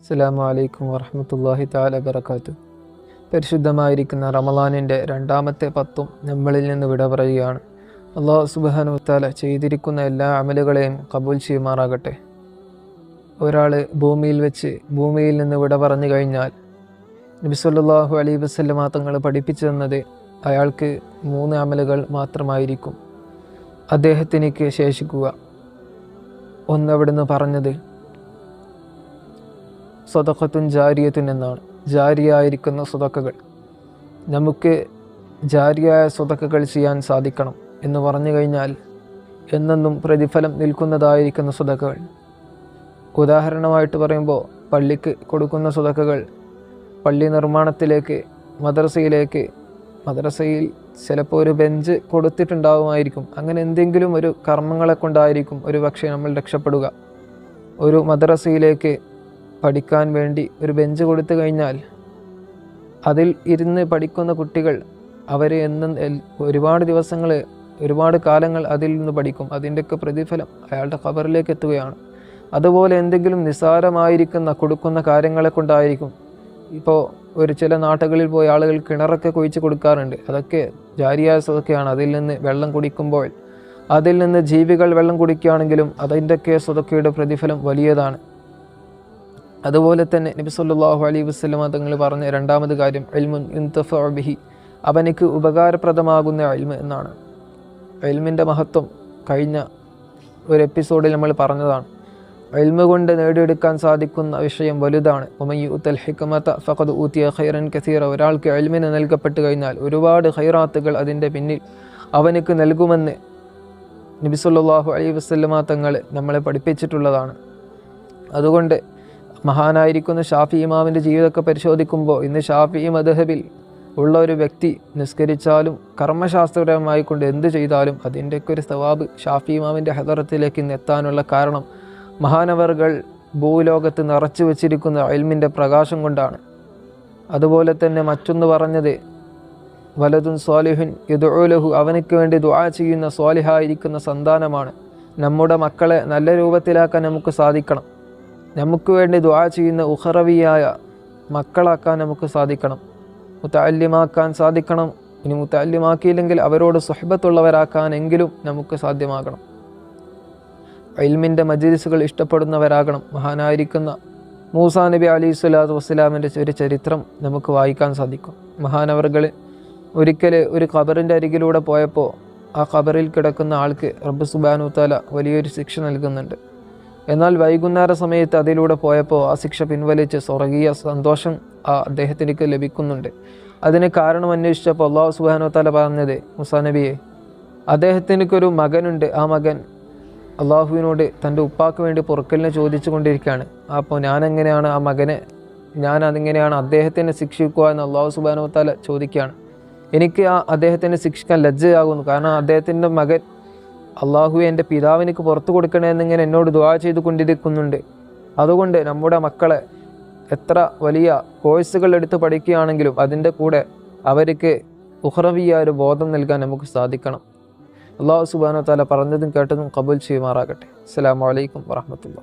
അസ്സലാമു അലൈക്കും വറഹമത്തല്ലാഹി താല ബറക്കാത്തു പരിശുദ്ധമായിരിക്കുന്ന റമലാനിന്റെ രണ്ടാമത്തെ പത്തും നമ്മളിൽ നിന്ന് വിട പറയുകയാണ്. അള്ളാഹു സുബാനു താല ചെയ്തിരിക്കുന്ന എല്ലാ അമലുകളെയും കബൂൽ ചെയ്യുമാറാകട്ടെ. ഒരാൾ ഭൂമിയിൽ വെച്ച് ഭൂമിയിൽ നിന്ന് വിട പറഞ്ഞു കഴിഞ്ഞാൽ നബി സല്ലല്ലാഹു അലൈഹി വസല്ലമ തങ്ങൾ പഠിപ്പിച്ചു തന്നത് അയാൾക്ക് മൂന്ന് അമലുകൾ മാത്രമായിരിക്കും. അദ്ദേഹത്തിനേക്ക് ശേഷിക്കുക. ഒന്നവിടുന്ന് പറഞ്ഞത് സ്വതക്കത്തുൻ ജാരിയത്തുൻ എന്നാണ്. ജാരിയായിരിക്കുന്ന സ്വതക്കകൾ. നമുക്ക് ജാരിയായ സ്വതക്കകൾ ചെയ്യാൻ സാധിക്കണം എന്ന് പറഞ്ഞു കഴിഞ്ഞാൽ എന്നെന്നും പ്രതിഫലം നിൽക്കുന്നതായിരിക്കുന്ന സ്വതക്കകൾ. ഉദാഹരണമായിട്ട് പറയുമ്പോൾ പള്ളിക്ക് കൊടുക്കുന്ന സ്വതക്കകൾ പള്ളി നിർമ്മാണത്തിലേക്ക് മദ്രസയിലേക്ക് മദ്രസയിൽ ചിലപ്പോൾ ഒരു ബെഞ്ച് കൊടുത്തിട്ടുണ്ടാവുമായിരിക്കും. അങ്ങനെ എന്തെങ്കിലും ഒരു കർമ്മങ്ങളെ കൊണ്ടായിരിക്കും ഒരു പക്ഷേ നമ്മൾ രക്ഷപ്പെടുക. ഒരു മദ്രസയിലേക്ക് പഠിക്കാൻ വേണ്ടി ഒരു ബെഞ്ച് കൊടുത്തു കഴിഞ്ഞാൽ അതിൽ ഇരുന്ന് പഠിക്കുന്ന കുട്ടികൾ അവർ എന്നും ഒരുപാട് ദിവസങ്ങൾ ഒരുപാട് കാലങ്ങൾ അതിൽ നിന്ന് പഠിക്കും. അതിന്റെയൊക്കെ പ്രതിഫലം അയാളുടെ ഖബറിലേക്ക് എത്തുകയാണ്. അതുപോലെ എന്തെങ്കിലും നിസ്സാരമായിരിക്കുന്ന കൊടുക്കുന്ന കാര്യങ്ങളെ കൊണ്ടായിരിക്കും. ഇപ്പോൾ ഒരു ചില നാട്ടുകളിൽ പോയി ആളുകൾ കിണറൊക്കെ കുഴിച്ച് കൊടുക്കാറുണ്ട്. അതൊക്കെ ജാരിയായ സ്വതൊക്കെയാണ്. അതിൽ നിന്ന് വെള്ളം കുടിക്കുമ്പോൾ അതിൽ നിന്ന് ജീവികൾ വെള്ളം കുടിക്കുകയാണെങ്കിലും അതിന്റെയൊക്കെ സ്വതൊക്കെയുടെ പ്രതിഫലം വലിയതാണ്. അതുപോലെ തന്നെ നബി സല്ലാഹു അലൈ വസ്ലമ തങ്ങൾ പറഞ്ഞ രണ്ടാമത് കാര്യം അൽമുൻ ഇൻതഫിഹി അവനക്ക് ഉപകാരപ്രദമാകുന്ന അൽമ എന്നാണ്. അൽമിന്റെ മഹത്വം കഴിഞ്ഞ ഒരു എപ്പിസോഡിൽ നമ്മൾ പറഞ്ഞതാണ്. അൽമ കൊണ്ട് നേടിയെടുക്കാൻ സാധിക്കുന്ന വിഷയം വലുതാണ്. ഉമയ്യു ഉത്തൽ ഹിക്കമത്ത ഫഖദ് ഊത്തിയ ഖൈറൻ കസീർ ഒരാൾക്ക് അൽമിന് നൽകപ്പെട്ട് കഴിഞ്ഞാൽ ഒരുപാട് ഖൈറാത്തുകൾ അതിന്റെ പിന്നിൽ അവനക്ക് നൽകുമെന്ന് നബി സല്ലല്ലാഹു അലൈഹി വസല്ലമ തങ്ങൾ നമ്മളെ പഠിപ്പിച്ചിട്ടുള്ളതാണ്. അതുകൊണ്ട് മഹാനായിരിക്കുന്ന ഷാഫി ഇമാമിന്റെ ജീവിതമൊക്കെ പരിശോധിക്കുമ്പോൾ ഇന്ന് ഷാഫി മദഹബിൽ ഉള്ള ഒരു വ്യക്തി നിസ്കരിച്ചാലും കർമ്മശാസ്ത്രപരമായി കൊണ്ട് എന്ത് ചെയ്താലും അതിന്റെയൊക്കെ ഒരു സവാബ് ഷാഫി ഇമാമിന്റെ ഹദറത്തിലേക്ക് ഇന്ന് എത്താനുള്ള കാരണം മഹാനവറുകൾ ഭൂലോകത്ത് നിറച്ചു വച്ചിരിക്കുന്ന അയൽമിന്റെ പ്രകാശം കൊണ്ടാണ്. അതുപോലെ തന്നെ മറ്റൊന്ന് പറഞ്ഞത് വലതുൻ സ്വാലിഹുൻ യദുലഹു അവനക്ക് വേണ്ടി ദുആ ചെയ്യുന്ന സ്വാലിഹായിരിക്കുന്ന സന്താനമാണ്. നമ്മുടെ മക്കളെ നല്ല രൂപത്തിലാക്കാൻ നമുക്ക് സാധിക്കണം. നമുക്ക് വേണ്ടി ദ്വാ ചെയ്യുന്ന ഉഹറവിയായ മക്കളാക്കാൻ നമുക്ക് സാധിക്കണം. മുത്താല്യമാക്കാൻ സാധിക്കണം. ഇനി മുത്താല്യമാക്കിയില്ലെങ്കിൽ അവരോട് സ്വഹബത്തുള്ളവരാക്കാനെങ്കിലും നമുക്ക് സാധ്യമാകണം. ഇൽമിന്റെ മജിലിസുകൾ ഇഷ്ടപ്പെടുന്നവരാകണം. മഹാനായിരിക്കുന്ന മൂസാ നബി അലി സ്വലാത്തു വസ്സലാമിന്റെ ഒരു ചരിത്രം നമുക്ക് വായിക്കാൻ സാധിക്കും. മഹാനവറുകൾ ഒരിക്കൽ ഒരു ഖബറിന്റെ അരികിലൂടെ പോയപ്പോൾ ആ ഖബറിൽ കിടക്കുന്ന ആൾക്ക് റബ്ബ് സുബാനു താല വലിയൊരു ശിക്ഷ നൽകുന്നുണ്ട്. എന്നാൽ വൈകുന്നേര സമയത്ത് അതിലൂടെ പോയപ്പോൾ ആ ശിക്ഷ പിൻവലിച്ച് സ്വർഗീയ സന്തോഷം ആ അദ്ദേഹത്തിലേക്ക് ലഭിക്കുന്നുണ്ട്. അതിന് കാരണം അന്വേഷിച്ചപ്പോൾ അള്ളാഹു സുബാനു താല പറഞ്ഞത് മുസാ നബിയെ അദ്ദേഹത്തിനൊരു മകനുണ്ട്. ആ മകൻ അള്ളാഹുവിനോട് തന്റെ ഉപ്പാക്ക് വേണ്ടി പൊറുക്കലിനെ ചോദിച്ചു കൊണ്ടിരിക്കുകയാണ് അപ്പോൾ ഞാനെങ്ങനെയാണ് ആ മകനെ ഞാൻ അതിങ്ങനെയാണ് അദ്ദേഹത്തിനെ ശിക്ഷിക്കുക എന്ന് അള്ളാഹു സുബാനോത്താല താല ചോദിക്കുകയാണ് എനിക്ക് ആ അദ്ദേഹത്തിനെ ശിക്ഷിക്കാൻ ലജ്ജയാകുന്നു. കാരണം അദ്ദേഹത്തിന്റെ മകൻ അള്ളാഹു എന്റെ പിതാവിനിക്ക് പുറത്തു കൊടുക്കണമെന്നിങ്ങനെ എന്നോട് ദുവാ ചെയ്തു കൊണ്ടിരിക്കുന്നുണ്ട് അതുകൊണ്ട് നമ്മുടെ മക്കളെ എത്ര വലിയ കോഴ്സുകൾ എടുത്ത് പഠിക്കുകയാണെങ്കിലും അതിന്റെ കൂടെ അവർക്ക് ഉഹ്റവിയ ഒരു ബോധം നൽകാൻ നമുക്ക് സാധിക്കണം. അള്ളാഹു സുബാനോ താല പറഞ്ഞതും കേട്ടതും കബൂൽ ചെയ്യുമാറാകട്ടെ. അസ്സാം വലൈക്കും വറഹമത്തുള്ള